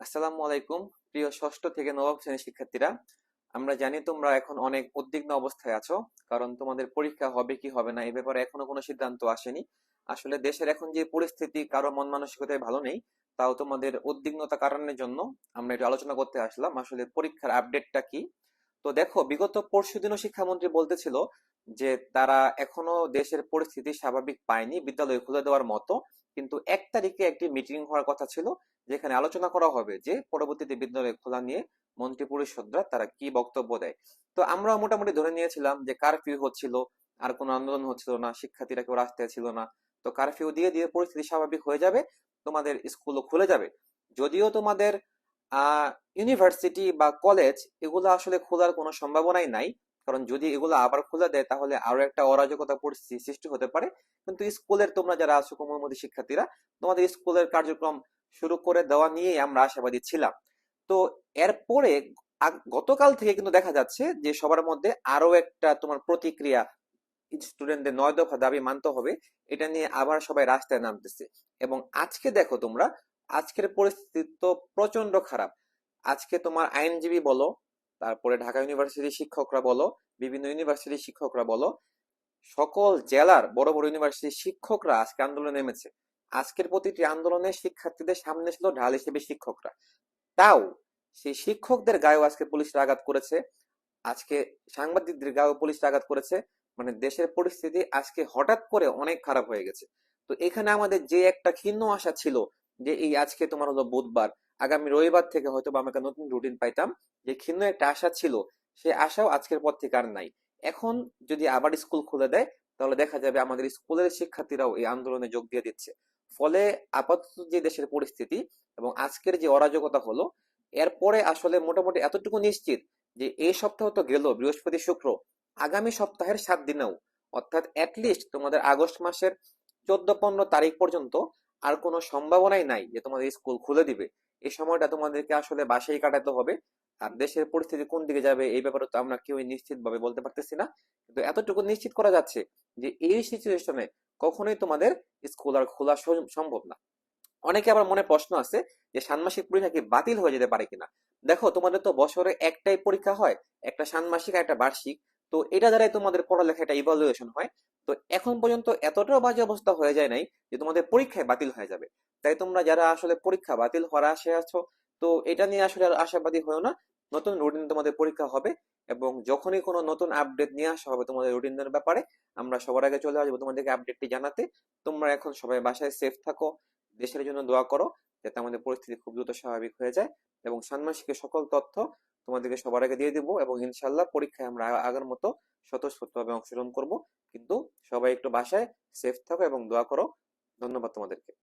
আসসালামু আলাইকুম, প্রিয় ষষ্ঠ থেকে নবম শ্রেণির শিক্ষার্থীরা। আমরা জানি তোমরা এখন অনেক উদ্বিগ্ন অবস্থায় আছো, কারণ তোমাদের পরীক্ষা হবে কি হবে না, এ ব্যাপারে এখনও কোনো সিদ্ধান্ত আসেনি। আসলে দেশের এখন যে পরিস্থিতি, কারও মন মানসিকতায় ভালো নেই, তাও তোমাদের উদ্বিগ্নতা কারণের জন্য আমরা একটু আলোচনা করতে আসলাম। আসলে পরীক্ষার আপডেটটা কি? তো দেখো, বিগত পরশু দিনও শিক্ষামন্ত্রী বলতেছিল যে তারা এখনও দেশের পরিস্থিতি স্বাভাবিক পায়নি, বিদ্যালয় খুলে দেওয়ার মতো। কিন্তু এক তারিখে একটি মিটিং হওয়ার কথা ছিল, যেখানে আলোচনা করা হবে যে পরবর্তীতে বিদ্যালয় খোলা নিয়ে মন্ত্রী পরিষদরা তারা কি বক্তব্য দেয়। তো আমরা মোটামুটি ধরে নিয়েছিলাম যে কারফিউ হচ্ছিল, আর কোনো আন্দোলন হচ্ছিল না, শিক্ষার্থীরা কেউ রাস্তায় ছিল না। তো কারফিউ দিয়ে দিয়ে পরিস্থিতি স্বাভাবিক হয়ে যাবে, তোমাদের স্কুলও খুলে যাবে। যদিও তোমাদের ইউনিভার্সিটি বা কলেজ এগুলো আসলে খোলার কোনো সম্ভাবনাই নাই। কারণ যদি এগুলো আবার খুলে দেয়, তাহলে আরও একটা অরাজকতা পরিস্থিতি সৃষ্টি হতে পারে। কিন্তু স্কুলের তোমরা যারা আছো, কোমলমতি শিক্ষার্থীরা, তোমাদের স্কুলের কার্যক্রম শুরু করে দেওয়া নিয়েই আমরা আশাবাদী ছিলাম। তো এরপরে গতকাল থেকে কিন্তু দেখা যাচ্ছে যে, সবার মধ্যে আরও একটা তোমার প্রতিক্রিয়া স্টুডেন্টদের নয় দফা দাবি মানতে হবে। এটা নিয়ে আবার সবাই রাস্তায় নামতেছে। এবং আজকে দেখো তোমরা আজকের পরিস্থিতি তো প্রচণ্ড খারাপ। আজকে তোমার আইনজীবী বলো, তারপরে ঢাকা ইউনিভার্সিটির শিক্ষকরা বলো, বিভিন্ন ইউনিভার্সিটির শিক্ষকরা বলো, সকল জেলার বড় বড় ইউনিভার্সিটির শিক্ষকরা আজকে আন্দোলনে নেমেছে। আজকের প্রতিটি আন্দোলনে শিক্ষার্থীদের সামনে ছিল ঢাল হিসেবে শিক্ষকরা। তাও সেই শিক্ষকদের গায়েও আজকে পুলিশরা আঘাত করেছে। আজকে সাংবাদিকদের গায়েও পুলিশ আঘাত করেছে। মানে দেশের পরিস্থিতি আজকে হঠাৎ করে অনেক খারাপ হয়ে গেছে। তো এখানে আমাদের যে একটা ক্ষীণ আশা ছিল যে এই আজকে তোমার হলো বুধবার, আগামী রবিবার থেকে হয়তো বা আমাকে নতুন রুটিন পাইতাম, যে ক্ষীণ একটা আশা ছিল, সেই আশাও আজকের পর থেকে আর নাই। এখন যদি আবার স্কুল খুলে দেয়, তাহলে দেখা যাবে আমাদের স্কুলের শিক্ষার্থীরাও এই আন্দোলনে যোগ দিয়ে দিচ্ছে। ফলে আপাতত যে দেশের পরিস্থিতি এবং আজকের যে অরাজকতা হলো, এরপরে আসলে মোটামুটি এতটুকু নিশ্চিত যে এই সপ্তাহ তো গেল, বৃহস্পতি শুক্র, আগামী সপ্তাহের সাত দিনেও, অর্থাৎ অ্যাটলিস্ট তোমাদের আগস্ট মাসের চোদ্দ পনেরো তারিখ পর্যন্ত আর কোনো সম্ভাবনাই নাই যে তোমাদের স্কুল খুলে দিবে। এই সময়টা তোমাদেরকে আসলে বাসায় কাটাতে হবে। আর দেশের পরিস্থিতি কোন দিকে যাবে, এই ব্যাপারে তো আমরা কেউই নিশ্চিত ভাবে বলতে পারতেছি না। কিন্তু এতটুকু নিশ্চিত করা যাচ্ছে যে এই সিচুয়েশনে কখনোই তোমাদের স্কুল আর খোলা সম্ভব না। অনেকে আবার মনে প্রশ্ন আছে যে ষান্মাসিক পরীক্ষা কি বাতিল হয়ে যেতে পারে কিনা? দেখো, তোমাদের তো বছরে একটাই পরীক্ষা হয়, একটা ষান্মাসিক আর একটা বার্ষিক। তো এটা দ্বারাই তোমাদের পড়ালেখা একটা ইভালুয়েশন হয়। তো এখন পর্যন্ত এতটাও বাজে অবস্থা হয়ে যায় নাই যে তোমাদের পরীক্ষায় বাতিল হয়ে যাবে। তাই তোমরা যারা আসলে পরীক্ষা বাতিল হওয়ার আশে আছো, তো এটা নিয়ে আসলে আর আশাবাদী হয়েও না। নতুন রুটিন তোমাদের পরীক্ষা হবে এবং যখনই কোনো নতুন আপডেট নিয়ে আসা হবে তোমাদের রুটিনের ব্যাপারে, আমরা সবার আগে চলে আসব তোমাদেরকে আপডেটটি জানাতে। তোমরা এখন সবাই বাসায় সেফ থাকো, দেশের জন্য দোয়া করো, যাতে আমাদের পরিস্থিতি খুব দ্রুত স্বাভাবিক হয়ে যায় এবং ষান্মাসিকের সকল তথ্য তোমাদেরকে সবার আগে দিয়ে দিব এবং ইনশাল্লাহ পরীক্ষায় আমরা আগের মতো স্বতঃস্ফূর্তভাবে অংশগ্রহণ করব। কিন্তু সবাই একটু বাসায় সেফ থাকো এবং দোয়া করো। ধন্যবাদ তোমাদেরকে।